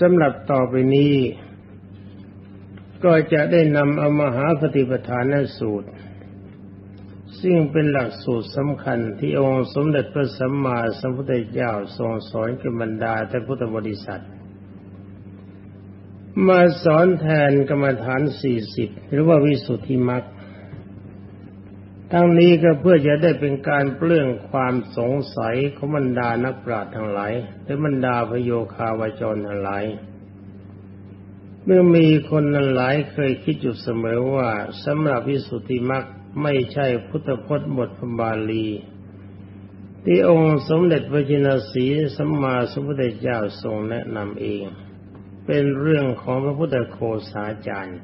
สำหรับต่อไปนี้ ก็จะได้นำเอามหาปฏิปทานสูตร ซึ่งเป็นหลักสูตรสำคัญที่องค์สมเด็จพระสัมมาสัมพุทธเจ้าทรงสอนกับบรรดาแต่พุทธบริษัท มาสอนแทนกรรมฐานสี่สิบหรือว่าวิสุทธิมรรค ทั้งนี้ก็เพื่อจะได้เป็นการเปลื้องความสงสัยของบรรดานักปราชญ์ทั้งหลายและบรรดาพโยคาวาจรทั้งหลายเมื่อมีคนนั้นหลายเคยคิดอยู่เสมอว่าสำหรับวิสุทธิมรรคไม่ใช่พุทธพจน์บทพบาลี ที่องค์สมเด็จพระจินสีสัมมาสัมพุทธเจ้าทรงแนะนำเอง เป็นเรื่องของพระพุทธโคสาจารย์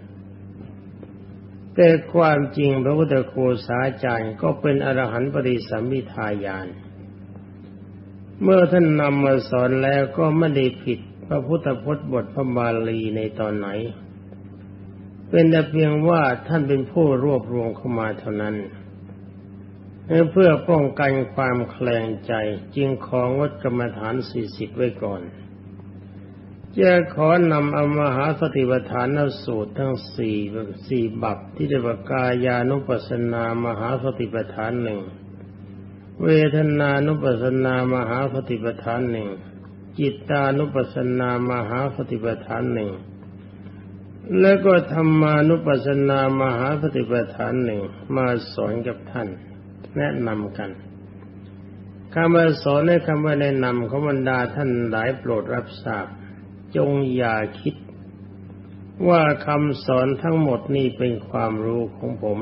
แต่ความจริงพระพุทธโคสาจารย์ก็เป็นอรหันต์ปริสัมมิทายาน เมื่อท่านนำมาสอนแล้วก็ไม่ได้ผิดพระพุทธพจน์บทพระบาลีในตอนไหน เป็นแต่เพียงว่าท่านเป็นผู้รวบรวมเข้ามาเท่านั้น เพื่อป้องกันความแคลงใจจึงของดกรรมฐานสี่สิบไว้ก่อน จะขอนำเอามหาสติปัฏฐานสูตรทั้งสี่สี่บัพที่เรียกว่ากายานุปัสสนามหาสติปัฏฐานหนึ่งเวทนานุปัสสนามหาสติปัฏฐานหนึ่งจิตานุปัสสนามหาสติปัฏฐานหนึ่งแล้วก็ธรรมานุปัสสนามหาสติปัฏฐานหนึ่งมาสอนกับท่าน แนะนำกันคำว่าสอนในคำว่าแนะนำของบรรดาท่านหลายโปรดรับทราบ จงอย่าคิด ว่าคำสอนทั้งหมดนี่เป็นความรู้ของผม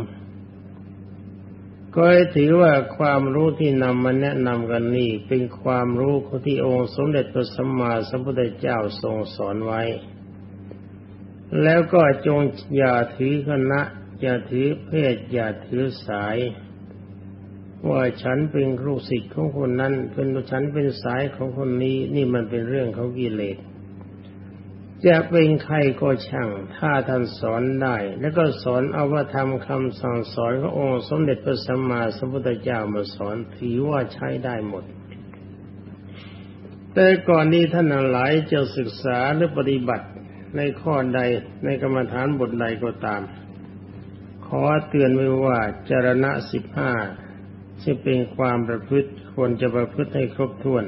ก็ให้ถือว่าความรู้ที่นำมาแนะนำกันนี่เป็นความรู้ของที่องค์สมเด็จพระสัมมาสัมพุทธเจ้าทรงสอนไว้ แล้วก็จงอย่าถือคณะ อย่าถือเพศอย่าถือสาย ว่าฉันเป็นครูศิษย์ของคนนั้นเป็นฉันเป็นสายของคนนี้นี่มันเป็นเรื่องของกิเลส จะเป็นใครก็ช่าง ถ้าท่านสอนได้ แล้วก็สอนเอาว่าทำคำสั่งสอนขององค์สมเด็จพระสัมมาสัมพุทธเจ้ามาสอนถือว่าใช้ได้หมด แต่ก่อนนี้ท่านหลายจะศึกษาหรือปฏิบัติในข้อใดในกรรมฐานบทใดก็ตาม ขอเตือนไว้ว่าจารณะสิบห้าที่เป็นความประพฤติควรจะประพฤติให้ครบถ้วน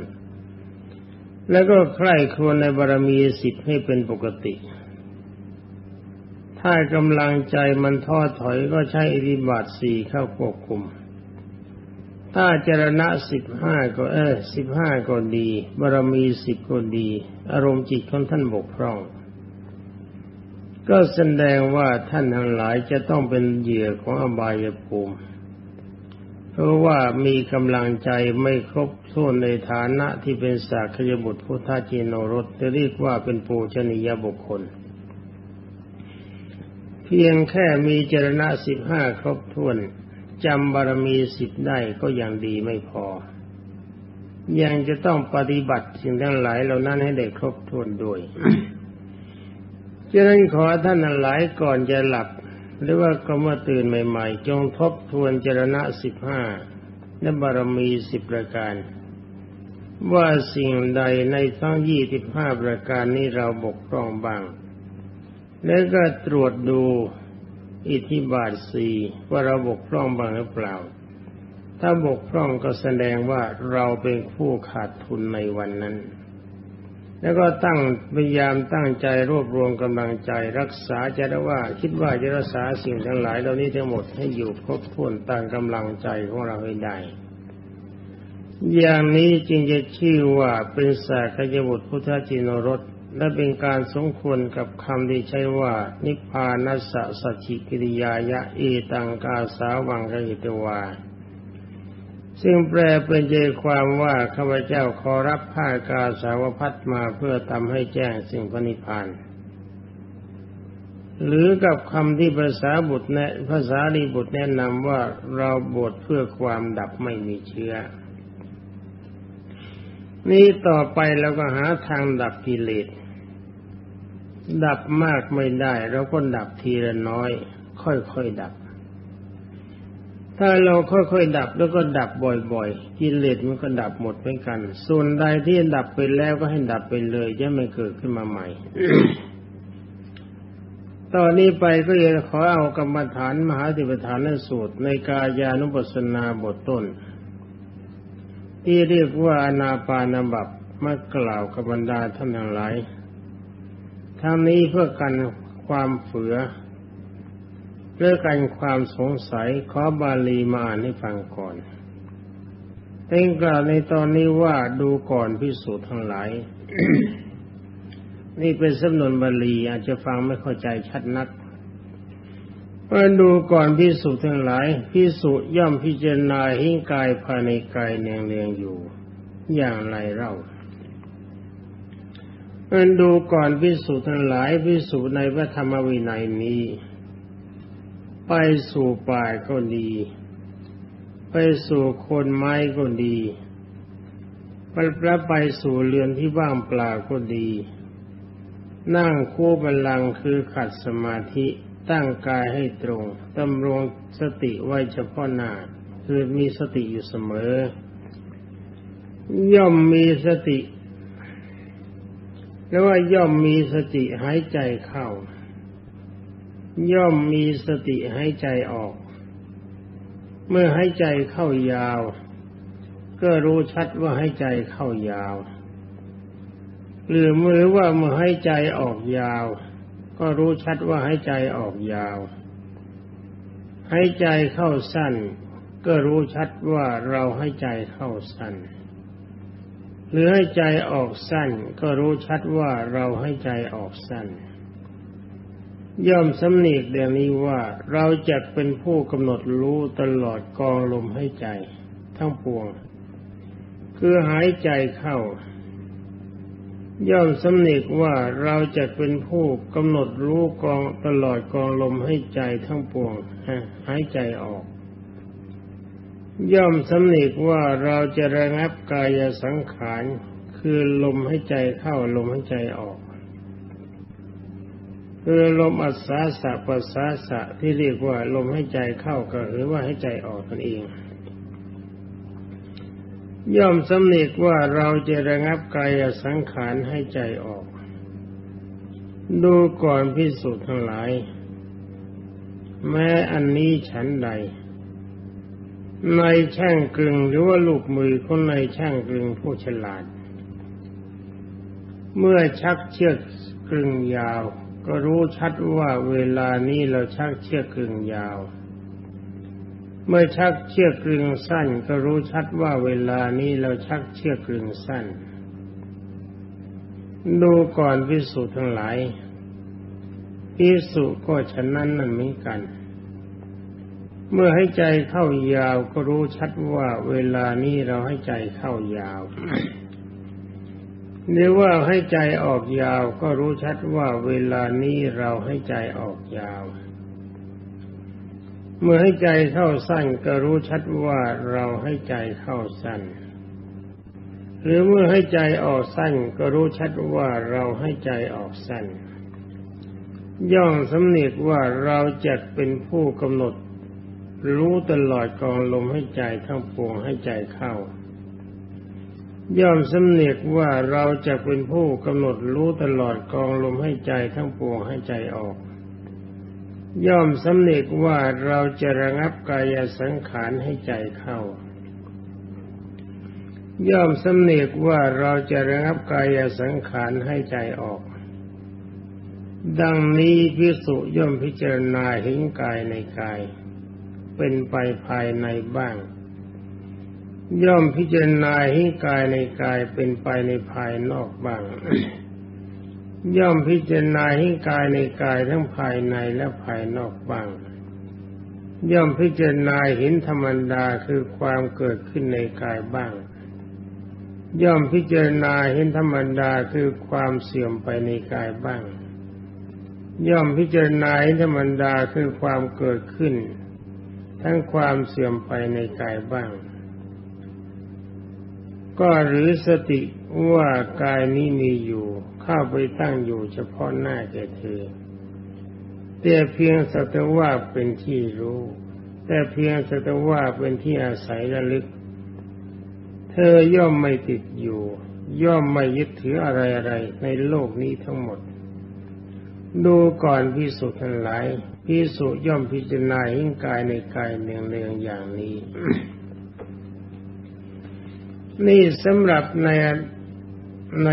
แล้วก็ใคร่ครวญในบารมีสิทธิ์ให้เป็นปกติ ถ้ากำลังใจมันท้อถอยก็ใช้อิริบาทสี่เข้าควบคุม ถ้าจรณะสิบห้าก็เออสิบห้าก็ดี บารมีสิบก็ดี อารมณ์จิตของท่านบกพร่อง ก็แสดงว่าท่านทั้งหลายจะต้องเป็นเหยื่อของอบายภูมิ เพราะว่ามีกำลังใจไม่ครบถ้วนในฐานะที่เป็นสากยบุตรพุทธจิโนรสจะเรียกว่าเป็นปูชนียบุคคล เพียงแค่มีเจรณะสิบห้าครบถ้วนจำบารมีสิบได้ก็ยังดีไม่พอ ยังจะต้องปฏิบัติสิ่งทั้งหลายเหล่านั้นให้ได้ครบถ้วนด้วยฉะนั้นขอท่านหลายก่อนจะหลับ หรือว่าก็เมื่อตื่นใหม่ๆ จงทบทวนเจรณะสิบห้าและบารมีสิบประการ ว่าสิ่งใดในทั้งยี่สิบห้าประการนี้เราบกพร่องบ้าง แล้วก็ตรวจดูอิทธิบาทสี่ว่าเราบกพร่องบ้างหรือเปล่า ถ้าบกพร่องก็แสดงว่าเราเป็นผู้ขาดทุนในวันนั้น แล้วก็ตั้งพยายามตั้งใจรวบรวมกำลังใจ รักษาจะได้ว่า คิดว่าจะรักษาสิ่งทั้งหลายเหล่านี้ทั้งหมดให้อยู่ครบถ้วนตั้งกำลังใจของเราให้ได้ อย่างนี้จึงจะชื่อว่าเป็นสากยบุตรพุทธจินรสและเป็นการสมควรกับคำที่ใช้ว่า นิพพานัสสะสัจจิกิริยายะเอตังกาสาวังกิตวา ซึ่งแปลเป็นใจความว่าข้าพเจ้าขอรับผ้ากาสาวพัดมาเพื่อทำให้แจ้งสิ่งพนิพานหรือกับคำที่ภาษาบุตรแนะภาษาลีบุตรแนะนำว่าเราบวชเพื่อความดับไม่มีเชื้อ นี้ต่อไปเราก็หาทางดับกิเลส ดับมากไม่ได้เราก็ดับทีละน้อย ค่อยๆดับ ถ้าเราค่อยๆดับแล้วก็ดับบ่อยๆ กิเลสมันก็ดับหมดเหมือนกัน ส่วนใดที่ดับไปแล้วก็ให้ดับไปเลยจะไม่เกิดขึ้นมาใหม่ ตอนนี้ไปก็จะขอเอากรรมฐานมหาติปฐานสูตร ในกายานุปัสสนาบทต้น ที่เรียกว่าอนาปานบับมากล่าวกับบรรดาท่านทั้งหลายทั้งนี้เพื่อกันความเฝือ เพื่อกันความสงสัยขอบาลีมาอ่านให้ฟังก่อนเต็งกล่าวในตอนนี้ว่าดูก่อนพิสูจน์ทั้งหลาย นี่เป็นสำนวนบาลีอาจจะฟังไม่เข้าใจชัดนักเมาดูก่อนพิสูจน์ทั้งหลายพิสูจย่อมพิจารณาหิ้งกายภายในกายเนียงเรียงอยู่ อย่างไรเล่าเมาดูก่อนพิสูจน์ทั้งหลายพิสูจในพระธรรมวินัยนี้ ไปสู่ป่าก็ดี ไปสู่คนไม้ก็ดีไปแล้วไปสู่เรือนที่ว่างเปล่าก็ดี นั่งคู่บัลลังก์คือขัดสมาธิตั้งกายให้ตรงดำรงสติไว้เฉพาะหน้าคือมีสติอยู่เสมอ ย่อมมีสติ แล้วว่าย่อมมีสติหายใจเข้า ย่อมมีสติให้ใจออก เมื่อให้ใจเข้ายาว ก็รู้ชัดว่าให้ใจเข้ายาว หรือเมื่อว่าเมื่อให้ใจออกยาว ก็รู้ชัดว่าให้ใจออกยาว ให้ใจเข้าสั้น ก็รู้ชัดว่าเราให้ใจเข้าสั้น หรือให้ใจออกสั้น ก็รู้ชัดว่าเราให้ใจออกสั้น ย่อมสำเนีกเดียนี้ว่าเราจะเป็นผู้กำหนดรู้ตลอดกองลมให้ใจทั้งปวง คือหายใจเข้า ย่อมสำเนีกว่าเราจะเป็นผู้กำหนดรู้กองตลอดกองลมให้ใจทั้งปวงหายใจออก ย่อมสำเนีกว่าเราจะระงับกายสังขารคือลมให้ใจเข้าลมให้ใจออก คือลมอัศาสะปัสสาสะที่เรียกว่าลมให้ใจเข้าก็หรือว่าให้ใจออกกันเอง ย่อมสำเนึกว่าเราจะระงับกายสังขารให้ใจออก ดูก่อนพิสูจน์ทั้งหลาย แม้อันนี้ฉันใด ในช่างกลึงหรือว่าลูกมือคนในช่างกลึงผู้ฉลาด เมื่อชักเชือกกลึงยาว ก็รู้ชัดว่าเวลานี้เราชักเชือกกึ่งยาว เมื่อชักเชือกกึ่งสั้น ก็รู้ชัดว่าเวลานี้เราชักเชือกกึ่งสั้น ดูก่อนพิสูจน์ทั้งหลายพิสุก็ฉะนั้นนั่นเหมือนกัน เมื่อให้ใจเข้ายาวก็รู้ชัดว่าเวลานี้เราให้ใจเข้ายาว หรือว่าให้ใจออกยาวก็รู้ชัดว่าเวลานี้เราให้ใจออกยาว เมื่อให้ใจเข้าสั้นก็รู้ชัดว่าเราให้ใจเข้าสั้น หรือเมื่อให้ใจออกสั้นก็รู้ชัดว่าเราให้ใจออกสั้น ย่องสำเนีกว่าเราจะเป็นผู้กำหนด รู้ตลอดกองลมให้ใจทั้งปวงให้ใจเข้า ย่อมสำเนียกว่าเราจะเป็นผู้กำหนดรู้ตลอดกองลมให้ใจทั้งปวงให้ใจออก ย่อมสำเนียกว่าเราจะระงับกายสังขารให้ใจเข้า ย่อมสำเนียกว่าเราจะระงับกายสังขารให้ใจออก ดังนี้พิสุย่อมพิจารณาเห็นกายในกาย เป็นไปภายในบ้าง ย่อมพิจารณาให้กายในกายเป็นไปในภายนอกบ้าง ย่อมพิจารณาให้กายในกายทั้งภายในและภายนอกบ้าง ย่อมพิจารณาเห็นธรรมดาคือความเกิดขึ้นในกายบ้าง ย่อมพิจารณาเห็นธรรมดาคือความเสื่อมไปในกายบ้าง ย่อมพิจารณาเห็นธรรมดาคือความเกิดขึ้น ทั้งความเสื่อมไปในกายบ้าง ก็หรือสติว่ากายนี้มีอยู่ เข้าไปตั้งอยู่เฉพาะหน้าแก่เธอแต่เพียงสัตว่าเป็นที่รู้ แต่เพียงสักแต่ว่าเป็นที่อาศัยระลึก เธอย่อมไม่ติดอยู่ ย่อมไม่ยึดถืออะไรอะไรในโลกนี้ทั้งหมด ดูก่อนพิสุทั้งหลายพิสุย่อมพิจารณาหิ้งกายในกายเนืองเนืองอย่างนี้ นี่สำหรับในใน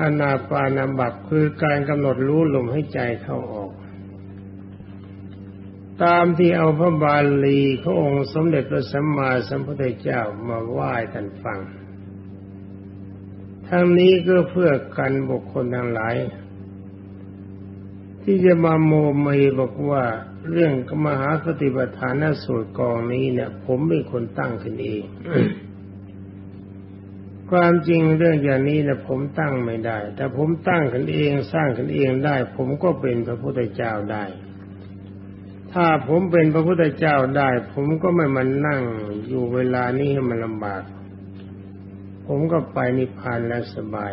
อานาปานาบับคือการกำหนดรู้ลมให้ใจเข้าออก ตามที่เอาพระบาลีพระองค์สมเด็จพระสัมมาสัมพุทธเจ้ามาไหว้ท่านฟัง ทั้งนี้ก็เพื่อกันบุคคลทั้งหลาย ที่จะมาโมเมบอกว่าเรื่องมหาสติปัฏฐานสูตรกองนี้เนี่ย ผมเป็นคนตั้งขึ้นเอง ความจริงเรื่องอย่างนี้นะผมตั้งไม่ได้ แต่ผมตั้งขึ้นเองสร้างขึ้นเองได้ ผมก็เป็นพระพุทธเจ้าได้ ถ้าผมเป็นพระพุทธเจ้าได้ ผมก็ไม่มานั่งอยู่เวลานี้ให้มันลำบาก ผมก็ไปนิพพานแล้วสบาย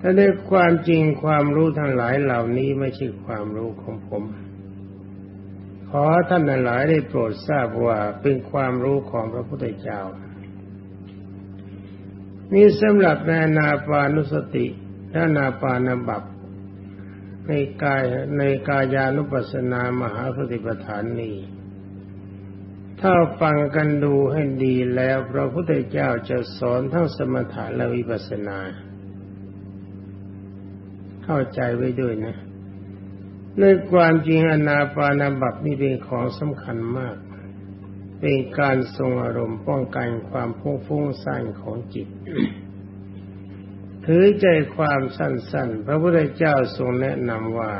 ถ้าได้ความจริงความรู้ทั้งหลายเหล่านี้ไม่ใช่ความรู้ของผม ขอท่านทั้งหลายได้โปรดทราบว่าเป็นความรู้ของพระพุทธเจ้า นี่สำหรับในนาปานุสติและนาปานบับในกายในกายานุปัสสนามหาสติปัฏฐานนี้ถ้าฟังกันดูให้ดีแล้วพระพุทธเจ้าจะสอนทั้งสมถะและวิปัสสนา เข้าใจไว้ด้วยนะในความจริงอนาปานบับนี่เป็นของสำคัญมาก เป็นการทรงอารมณ์ป้องกันความพุ่งฟุ้งซ่านของจิต ถือใจความสั้น ๆ พระพุทธเจ้าทรงแนะนำว่า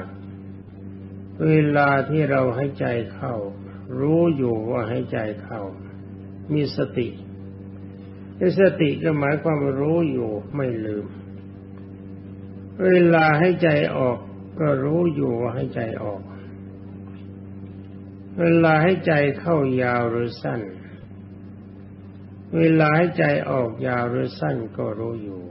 เวลาที่เราให้ใจเข้า รู้อยู่ว่าให้ใจเข้า มีสติสติก็หมายความรู้อยู่ไม่ลืม เวลาให้ใจออกก็รู้อยู่ว่าให้ใจออก เวลาให้ใจเข้ายาวหรือสั้น เวลาให้ใจออกยาวหรือสั้นก็รู้อยู่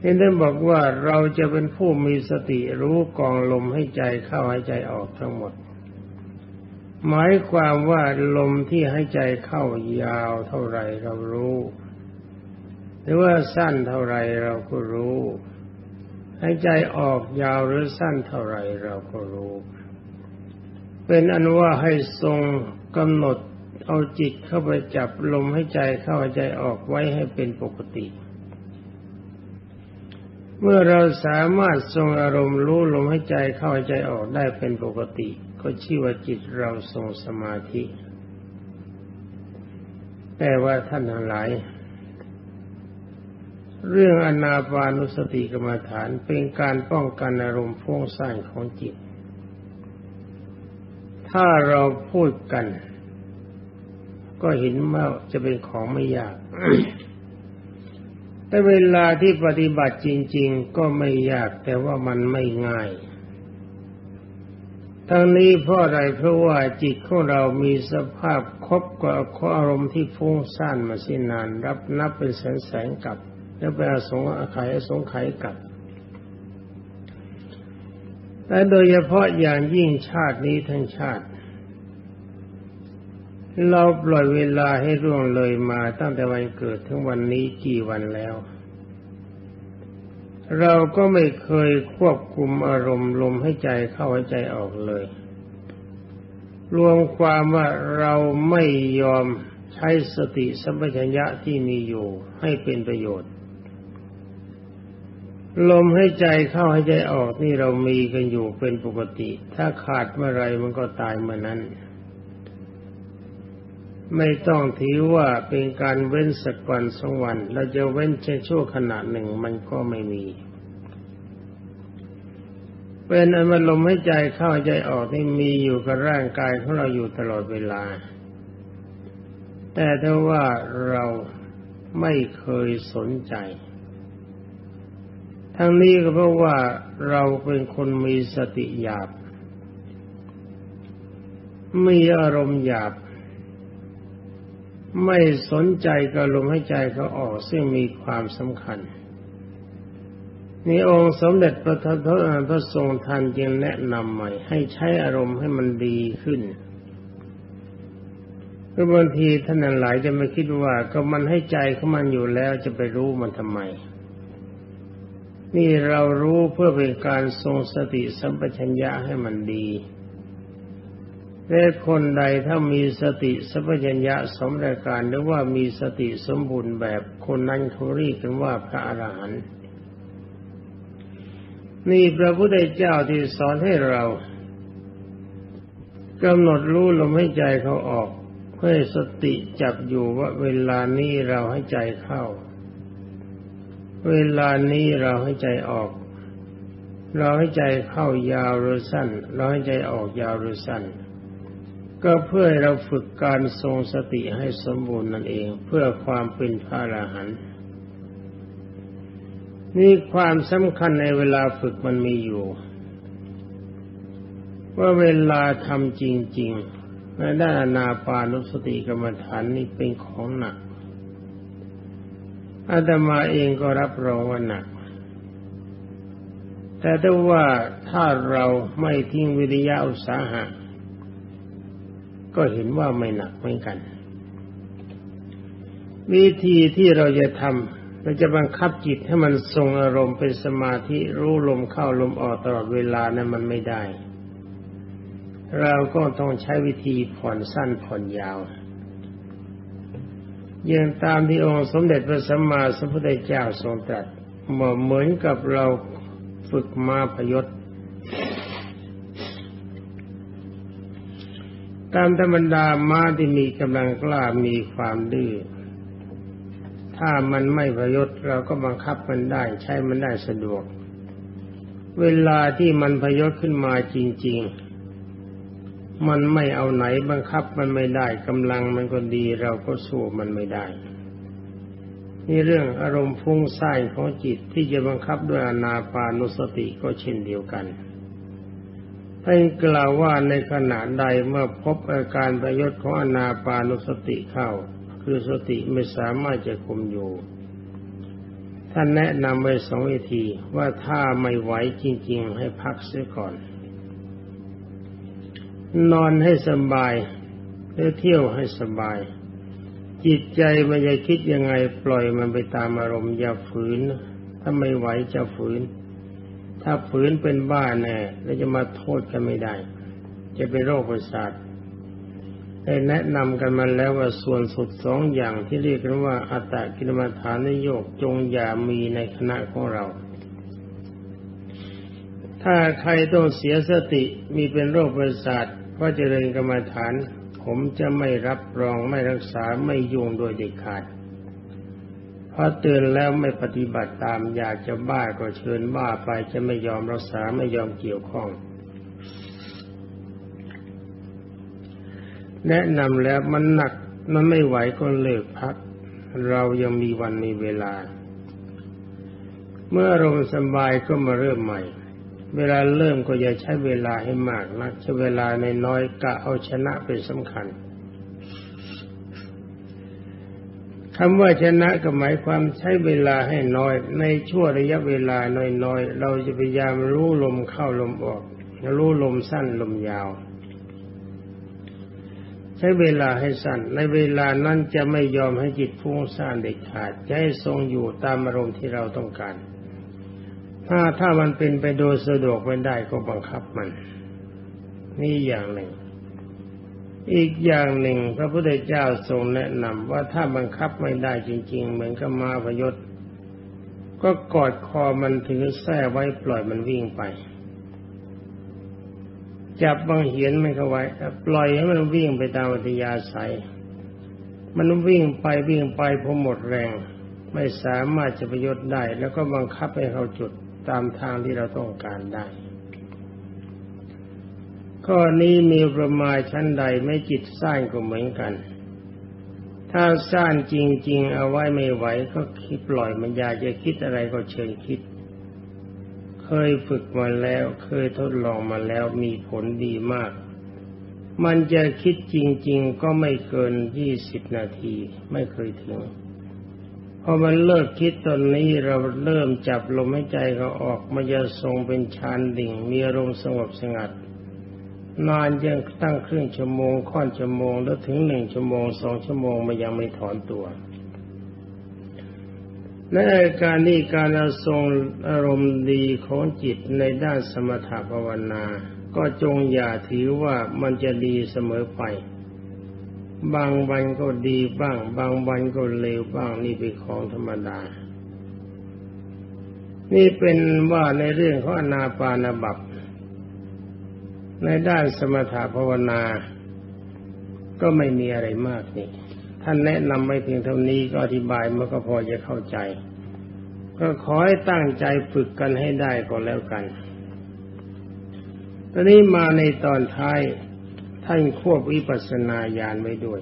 เห็นได้บอกว่าเราจะเป็นผู้มีสติรู้กองลมให้ใจเข้าให้ใจออกทั้งหมด หมายความว่าลมที่ให้ใจเข้ายาวเท่าไรเรารู้ หรือว่าสั้นเท่าไรเราก็รู้ ให้ใจออกยาวหรือสั้นเท่าไรเราก็รู้ เป็นอนุว่าให้ทรงกำหนดเอาจิตเข้าไปจับลมให้ใจเข้าใจออกไว้ให้เป็นปกติ เมื่อเราสามารถทรงอารมณ์รู้ลมให้ใจเข้าใจออกได้เป็นปกติ ก็ชื่อว่าจิตเราทรงสมาธิ แต่ว่าท่านทั้งหลาย เรื่องอนาปานุสติกรรมฐานเป็นการป้องกันอารมณ์ฟุ้งซ่านของจิต ถ้าเราพูดกัน ก็เห็นว่าจะเป็นของไม่ยาก แต่เวลาที่ปฏิบัติจริง ๆ ก็ไม่ยากแต่ว่ามันไม่ง่าย ทั้งนี้เพราะอะไรเพราะว่าจิตของเรามีสภาพครบกับอารมณ์ที่ฟุ้งซ่านมาสินาน รับนับเป็นแสนแสนกับ แล้วไปอาสงอาขัยสงไขกับ และโดยเฉพาะอย่างยิ่งชาตินี้ทั้งชาติ เราปล่อยเวลาให้ร่วงเลยมาตั้งแต่วันเกิดถึงวันนี้กี่วันแล้ว เราก็ไม่เคยควบคุมอารมณ์ลมให้ใจเข้าให้ใจออกเลย รวมความว่าเราไม่ยอมใช้สติสัมปชัญญะที่มีอยู่ให้เป็นประโยชน์ ลมให้ใจเข้าให้ใจออกนี่เรามีกันอยู่เป็นปกติ ถ้าขาดเมื่อไรมันก็ตายเมื่อนั้น ไม่ต้องถือว่าเป็นการเว้นสักวันสองวันเราจะเว้นแค่ชั่วขณะหนึ่งมันก็ไม่มีเป็นอันมันลมให้ใจเข้าใจออกนี่มีอยู่กับร่างกายของเราอยู่ตลอดเวลา แต่ถ้าว่าเราไม่เคยสนใจ ทั้งนี้ก็เพราะว่าเราเป็นคนมีสติหยาบ มีอารมณ์หยาบ ไม่สนใจกับลมให้ใจเขาออกซึ่งมีความสำคัญนี่องค์สมเด็จพระทศพระทรงทันจึงแนะนำใหม่ ให้ใช้อารมณ์ให้มันดีขึ้นเพราะบางทีท่านหลายจะไม่คิดว่าก็มันให้ใจเของมันอยู่แล้วจะไปรู้มันทำไม นี่เรารู้เพื่อเป็นการทรงสติสัมปชัญญะให้มันดีแต่คนใดถ้ามีสติสัพพัญญะสมรายการหรือว่ามีสติสมบูรณ์แบบคนนั้นเขาเรียกกันว่าพระอรหันต์นี่พระพุทธเจ้าที่สอนให้เรากำหนดรู้ลมให้ใจเขาออก เพื่อสติจับอยู่ว่าเวลานี้เราให้ใจเข้า เวลานี้เราให้ใจออก เราให้ใจเข้ายาวหรือสั้น เราให้ใจออกยาวหรือสั้น ก็เพื่อเราฝึกการทรงสติให้สมบูรณ์นั่นเอง เพื่อความเป็นพระอรหันต์นี่ความสำคัญในเวลาฝึกมันมีอยู่ ว่าเวลาทำจริงๆในด้านนาปานุสติกรรมฐานนี่เป็นของหนัก อาตมาเองก็รับรองว่าหนัก แต่ถ้าว่าถ้าเราไม่ทิ้งวิริยะอุตสาหะ ก็เห็นว่าไม่หนักเหมือนกัน วิธีที่เราจะทำเราจะบังคับจิตให้มันทรงอารมณ์เป็นสมาธิรู้ลมเข้าลมออกตลอดเวลานั้นมันไม่ได้ เราก็ต้องใช้วิธีผ่อนสั้นผ่อนยาว ย่างตามที่องค์สมเด็จพระสัมมาสัมพุทธเจ้าทรงตรัสเหมือนกับเราฝึกมาพยศตามธรรมดาม้าที่มีกำลังกล้ามีความดื้อ ถ้ามันไม่ประยศเราก็บังคับมันได้ใช้มันได้สะดวก เวลาที่มันพยศขึ้นมาจริง มันไม่เอาไหนบังคับมันไม่ได้กำลังมันก็ดีเราก็สู้มันไม่ได้ นี่เรื่องอารมณ์ฟุ้งซ่านของจิตที่จะบังคับด้วยอนาปานุสติก็เช่นเดียวกันท่านกล่าวว่าในขณะใดเมื่อพบอาการประยศของอนาปานุสติเข้า คือสติไม่สามารถจะคุมอยู่ ท่านแนะนำไว้สองวิธีว่าถ้าไม่ไหวจริง ๆ ให้พักเสียก่อน นอนให้สบายหรือเที่ยวให้สบาย จิตใจมันจะคิดยังไงปล่อยมันไปตามอารมณ์อย่าฝืน ถ้าไม่ไหวจะฝืน ถ้าฝืนเป็นบ้าแน่แล้วจะมาโทษกันไม่ได้ จะเป็นโรคประสาทได้แนะนำกันมาแล้วว่าส่วนสุดสองอย่างที่เรียกกันว่าอัตตกิลมัฐานโยกจงอย่ามีในคณะของเรา ถ้าใครต้องเสียสติมีเป็นโรคประสาท เพราะเจริญกรรมฐาน ผมจะไม่รับรองไม่รักษาไม่ยุ่งโดยเด็ดขาดพอตื่นแล้วไม่ปฏิบัติตามอยากจะบ้าก็เชิญบ้าไปจะไม่ยอมรักษาไม่ยอมเกี่ยวข้อง แนะนำแล้วมันหนักมันไม่ไหวก็เลิกพัก เรายังมีวันมีเวลา เมื่ออารมณ์สบายก็มาเริ่มใหม่ เวลาเริ่มก็อย่าใช้เวลาให้มากนักใช้เวลาในน้อยกะเอาชนะเป็นสำคัญคำว่าชนะก็หมายความใช้เวลาให้น้อย ในช่วงระยะเวลาน้อยๆ เราจะพยายามรู้ลมเข้าลมออก รู้ลมสั้นลมยาว ใช้เวลาให้สั้น ในเวลานั้นจะไม่ยอมให้จิตฟุ้งซ่านเด็ดขาดจะให้ทรงอยู่ตามอารมณ์ที่เราต้องการ ถ้าถ้ามันเป็นไปโดยสะดวกไม่ได้ก็บังคับมัน นี่อย่างหนึ่ง อีกอย่างหนึ่ง พระพุทธเจ้าทรงแนะนำว่าถ้าบังคับไม่ได้จริง ๆ เหมือนกับมาพยศก็กอดคอมันถือแส้ไว้ปล่อยมันวิ่งไป จับบางเหียนมันเข้าไว้ปล่อยให้มันวิ่งไปตามวัตยาศัย มันวิ่งไปวิ่งไปพอหมดแรง ไม่สามารถจะประยชน์ได้ แล้วก็บังคับให้เขาจุด ตามทางที่เราต้องการได้ข้อนี้มีประมาณชั้นใดไม่จิตสร้างก็เหมือนกัน ถ้าสร้างจริง ๆ เอาไว้ไม่ไหวก็คิดปล่อยมันอยากจะคิดอะไรก็เชิญคิด เคยฝึกมาแล้ว เคยทดลองมาแล้วมีผลดีมาก มันจะคิดจริง ๆ ก็ไม่เกินยี่สิบนาทีไม่เคยถึง พอมันเลิกคิดตอนนี้เราเริ่มจับลมหายใจเขาออกมันจะทรงเป็นฌานดิ่ง มีอารมณ์สงบสงัด นานยังตั้งครึ่งชั่วโมงค่อนชั่วโมง แล้วถึงหนึ่งชั่วโมงสองชั่วโมงมันยังไม่ถอนตัวและการนี้การทรงอารมณ์ดีของจิตในด้านสมถภาวนา ก็จงอย่าถือว่ามันจะดีเสมอไป บางวันก็ดีบ้าง บางวันก็เลวบ้างนี่เป็นของธรรมดา นี่เป็นว่าในเรื่องของอนาปานาบับ ในด้านสมถภาวนา ก็ไม่มีอะไรมากนี่ ท่านแนะนำไม่เพียงเท่านี้ก็อธิบายมันก็พอจะเข้าใจ ก็ขอให้ตั้งใจฝึกกันให้ได้ก็แล้วกันตอนนี้มาในตอนท้าย ท่านควบวิปัสนาญาณไว้ด้วย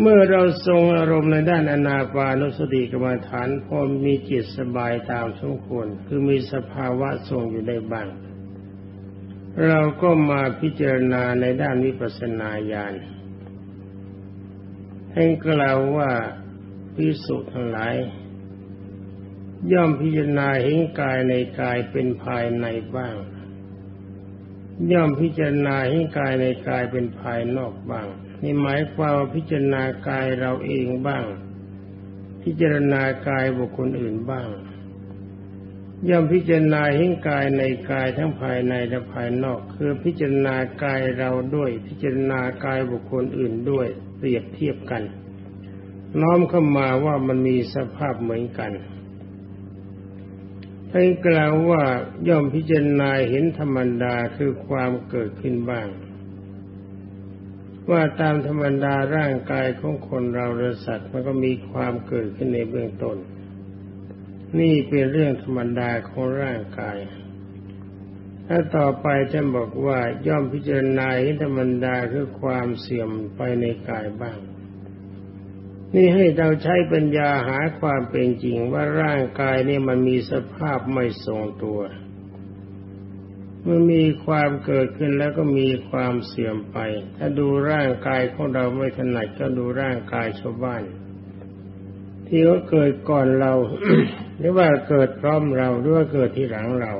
เมื่อเราทรงอารมณ์ในด้านอนาปานุสติกรรมฐานพอมีจิตสบายตามสมควรคือมีสภาวะทรงอยู่ได้บ้าง เราก็มาพิจารณาในด้านวิปัสสนาญาณให้กล่าวว่าพิสุทั้งหลาย ย่อมพิจารณาเห็นกายในกายเป็นภายในบ้าง ย่อมพิจารณาเห็นกายในกายเป็นภายนอกบ้างนี่หมายความว่าพิจารณากายเราเองบ้าง พิจารณากายบุคคลอื่นบ้าง ย่อมพิจารณาเห็นกายในกายทั้งภายในและภายนอก คือพิจารณากายเราด้วย พิจารณากายบุคคลอื่นด้วย เปรียบเทียบกัน น้อมเข้ามาว่ามันมีสภาพเหมือนกัน ให้กล่าวว่าย่อมพิจารณาเห็นธรรมดาคือความเกิดขึ้นบ้าง ว่าตามธรรมดาร่างกายของคนเราและสัตว์มันก็มีความเกิดขึ้นในเบื้องต้น นี่เป็นเรื่องธรรมดาของร่างกาย ถ้าต่อไปท่านบอกว่าย่อมพิจารณาเห็นธรรมดาคือความเสื่อมไปในกายบ้าง นี่ให้เราใช้ปัญญาหาความเป็นจริงว่าร่างกายนี่มันมีสภาพไม่ทรงตัว มันมีความเกิดขึ้นแล้วก็มีความเสื่อมไป ถ้าดูร่างกายของเราไม่ถนัดก็ดูร่างกายชาวบ้าน ที่เขาเกิดก่อนเรา หรือว่าเกิดพร้อมเราหรือว่าเกิดที่หลังเรา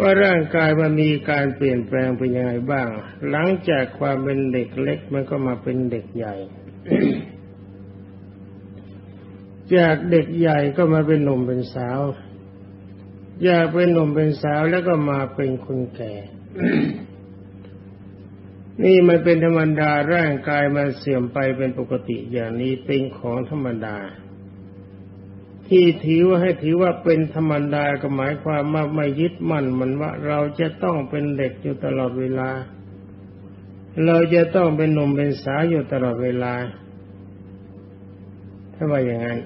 ว่าร่างกายมันมีการเปลี่ยนแปลงเป็นยังไงบ้าง หลังจากความเป็นเด็กเล็กมันก็มาเป็นเด็กใหญ่ จากเด็กใหญ่ก็มาเป็นหนุ่มเป็นสาว อยากเป็นหนุ่มเป็นสาวแล้วก็มาเป็นคนแก่ นี่มันเป็นธรรมดาร่างกายมันเสื่อมไปเป็นปกติอย่างนี้เป็นของธรรมดา ที่ถือว่าให้ถือว่าเป็นธรรมดาก็หมายความว่าไม่ยึดมั่นมันว่า เราจะต้องเป็นเด็กอยู่ตลอดเวลา เราจะต้องเป็นหนุ่มเป็นสาวอยู่ตลอดเวลา ถ้าว่าอย่างนั้น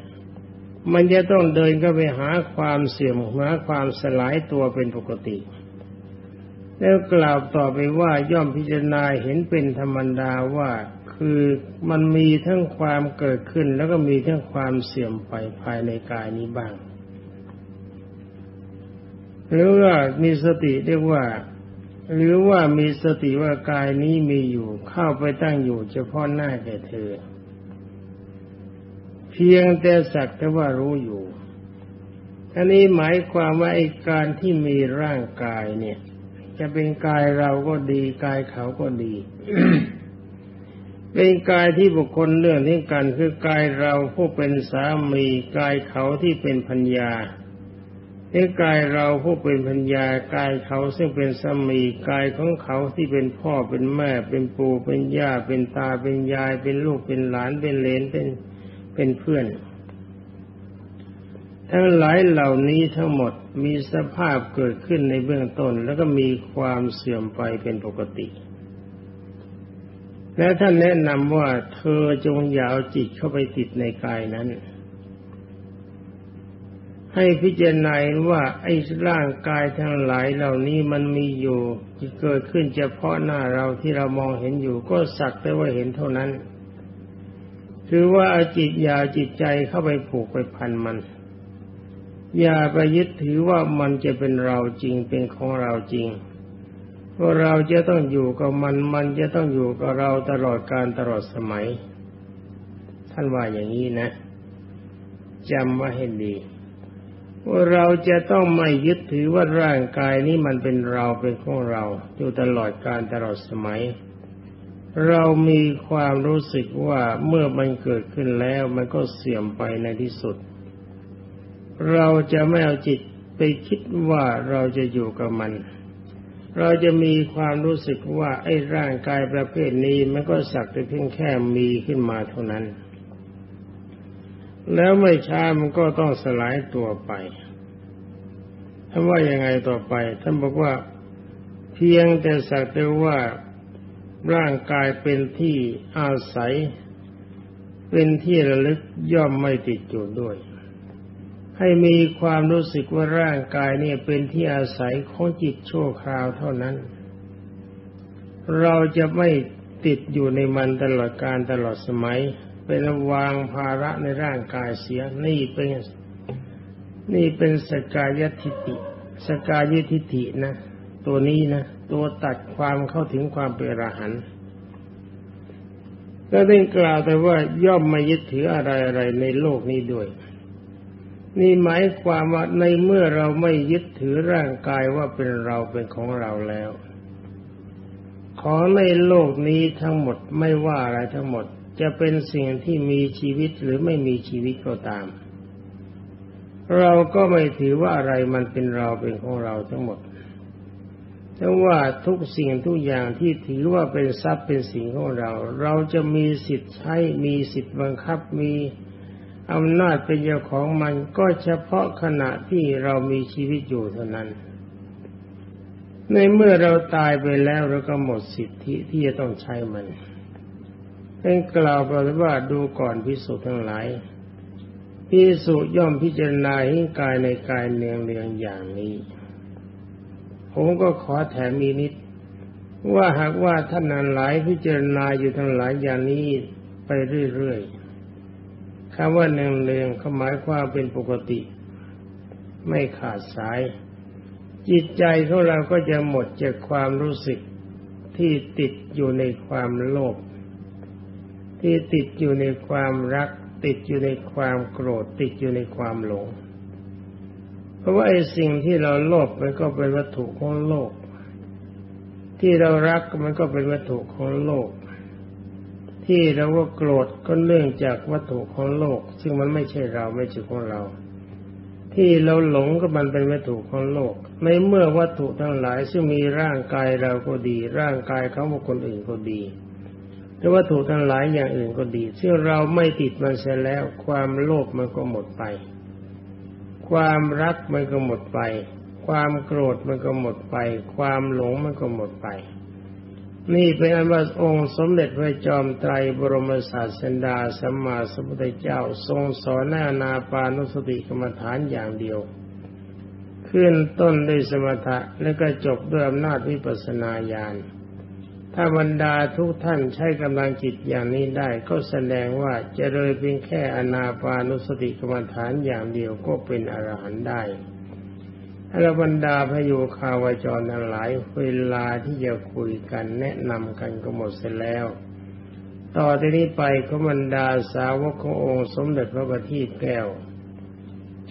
มันจะต้องเดินก็ไปหาความเสื่อมหาความสลายตัวเป็นปกติ แล้วกล่าวต่อไปว่าย่อมพิจารณาเห็นเป็นธรรมดาว่า คือมันมีทั้งความเกิดขึ้น แล้วก็มีทั้งความเสื่อมไปภายในกายนี้บ้าง หรือว่ามีสติเรียกว่า หรือว่ามีสติว่ากายนี้มีอยู่เข้าไปตั้งอยู่เฉพาะหน้าแก่เธอ เพียงแต่สักแต่ว่ารู้อยู่อันนี้หมายความว่าไอ้การที่มีร่างกายเนี่ย จะเป็นกายเราก็ดี กายเขาก็ดี เป็นกายที่บุคคลเรื่องนี้กันคือกายเราผู้เป็นสามีกายเขาที่เป็นพัญญาเอ้กายเราผู้เป็นพัญญากายเขาซึ่งเป็นสามีกายของเขาที่เป็นพ่อเป็นแม่ เป็นปู่เป็นย่าเป็นตาเป็นยาย เป็นลูกเป็นหลานเป็นเลนเป็นเป็นเพื่อน ทั้งหลายเหล่านี้ทั้งหมดมีสภาพเกิดขึ้นในเบื้องต้น แล้วก็มีความเสื่อมไปเป็นปกติ และท่านแนะนำว่าเธอจงอย่าเอาจิตเข้าไปติดในกายนั้น ให้พิจารณาว่าไอ้ร่างกายทั้งหลายเหล่านี้มันมีอยู่ที่เกิดขึ้นเฉพาะหน้าเราที่เรามองเห็นอยู่ก็สักแต่ว่าเห็นเท่านั้น คือว่าอาจิตอย่าจิตใจเข้าไปผูกไปพันมัน อย่าไปยึดถือว่ามันจะเป็นเราจริงเป็นของเราจริง ว่าเราจะต้องอยู่กับมัน มันจะต้องอยู่กับเราตลอดการตลอดสมัย ท่านว่าอย่างนี้นะจำไว้ให้ดี ว่าเราจะต้องไม่ยึดถือว่าร่างกายนี้มันเป็นเราเป็นของเรา อยู่ตลอดการตลอดสมัย เรามีความรู้สึกว่าเมื่อมันเกิดขึ้นแล้วมันก็เสื่อมไปในที่สุด เราจะไม่เอาจิตไปคิดว่าเราจะอยู่กับมัน เราจะมีความรู้สึกว่าไอ้ร่างกายประเภทนี้มันก็สักแต่เพียงแค่มีขึ้นมาเท่านั้น แล้วไม่ช้ามันก็ต้องสลายตัวไปท่านว่ายังไงต่อไป ท่านบอกว่าเพียงแต่สักแต่ว่าร่างกายเป็นที่อาศัย เป็นที่ระลึกย่อมไม่ติดอยู่ด้วย ให้มีความรู้สึกว่าร่างกายเนี่ยเป็นที่อาศัยของจิตชั่วคราวเท่านั้น เราจะไม่ติดอยู่ในมันตลอดการตลอดสมัย เป็นวางภาระในร่างกายเสียนี่เป็นนี่เป็นสกายทิฏฐิสกายทิฏฐินะ ตัวนี้นะ ตัวตัดความเข้าถึงความเป็นอรหันต์ก็ได้กล่าวแต่ว่าย่อมไม่ยึดถืออะไรอะไรในโลกนี้ด้วย นี่หมายความว่าในเมื่อเราไม่ยึดถือร่างกายว่าเป็นเราเป็นของเราแล้ว ของในโลกนี้ทั้งหมดไม่ว่าอะไรทั้งหมด จะเป็นสิ่งที่มีชีวิตหรือไม่มีชีวิตก็ตาม เราก็ไม่ถือว่าอะไรมันเป็นเราเป็นของเราทั้งหมดแต่ว่าทุกสิ่งทุกอย่างที่ถือว่าเป็นทรัพย์เป็นสิ่งของเรา เราจะมีสิทธิ์ใช้มีสิทธิ์บังคับมี อำนาจเป็นเจ้าของมันก็เฉพาะขณะที่เรามีชีวิตอยู่เท่านั้น ในเมื่อเราตายไปแล้วเราก็หมดสิทธิที่จะต้องใช้มันเป็นกล่าวไปว่าดูก่อนพิสุทั้งหลายพิสุย่อมพิจารณาหิ้งกายในกายเนืองเนืองอย่างนี้ ผมก็ขอแถมมีนิด ว่าหากว่าท่านนั้นหลายพิจารณาอยู่ทั้งหลายอย่างนี้ไปเรื่อยๆ คำว่าเนืองเนืองเขาหมายความเป็นปกติ ไม่ขาดสาย จิตใจของเราก็จะหมดจากความรู้สึกที่ติดอยู่ในความโลภที่ติดอยู่ในความรัก ติดอยู่ในความโกรธ ติดอยู่ในความหลง เพราะว่าไอ้สิ่งที่เราโลภมันก็เป็นวัตถุของโลก ที่เรารักมันก็เป็นวัตถุของโลก ที่เราว่าโกรธก็เนื่องจากวัตถุของโลก ซึ่งมันไม่ใช่เราไม่ใช่ของเรา ที่เราหลงก็มันเป็นวัตถุของโลก ในเมื่อวัตถุทั้งหลาย ซึ่งมีร่างกายเราก็ดี ร่างกายเขาบุคคลอื่นก็ดีแต่วัตถุทั้งหลายอย่างอื่นก็ดีซึ่งเราไม่ติดมันเสียแล้ว ความโลภมันก็หมดไป ความรักมันก็หมดไป ความโกรธมันก็หมดไป ความหลงมันก็หมดไป นี่เป็นอันว่าองค์สมเด็จพระจอมไตรบรมศาสดาสัมมาสัมพุทธเจ้าทรงสอนนานาปานุสติกรรมฐานอย่างเดียว ขึ้นต้นด้วยสมถะแล้วก็จบด้วยอำนาจวิปัสสนาญาณถ้าบรรดาทุกท่านใช้กำลังจิตอย่างนี้ได้ ก็แสดงว่าจะเลยเพียงแค่อนาปานุสติกรรมฐานอย่างเดียวก็เป็นอรหันต์ได้ ถ้าบรรดาพระโยคาวจรทั้งหลาย เวลาที่จะคุยกันแนะนำกันก็หมดเสร็จแล้ว ต่อจากนี้ไปก็บรรดาสาวกขององค์สมเด็จพระบัณฑิตแก้ว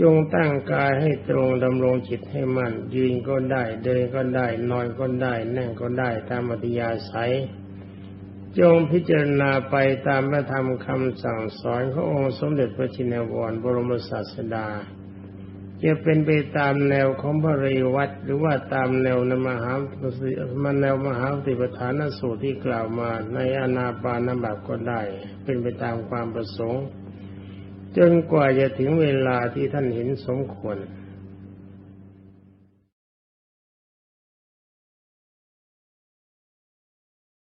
จงตั้งกายให้ตรงดำรงจิตให้มั่นยืนก็ได้เดินก็ได้ นอนก็ได้ นั่งก็ได้ตามอัธยาศัยจงพิจารณาไปตามพระธรรมคำสั่งสอนขององค์สมเด็จพระชินวรบรมศาสดา จะเป็นไปตามแนวของพระเรวัตหรือว่าตามแนวนมหามันแนวมหาติปฐานสูตรที่กล่าวมาในอนาปานบับก็ได้ เป็นไปตามความประสงค์ จนกว่าจะถึงเวลาที่ท่านเห็นสมควร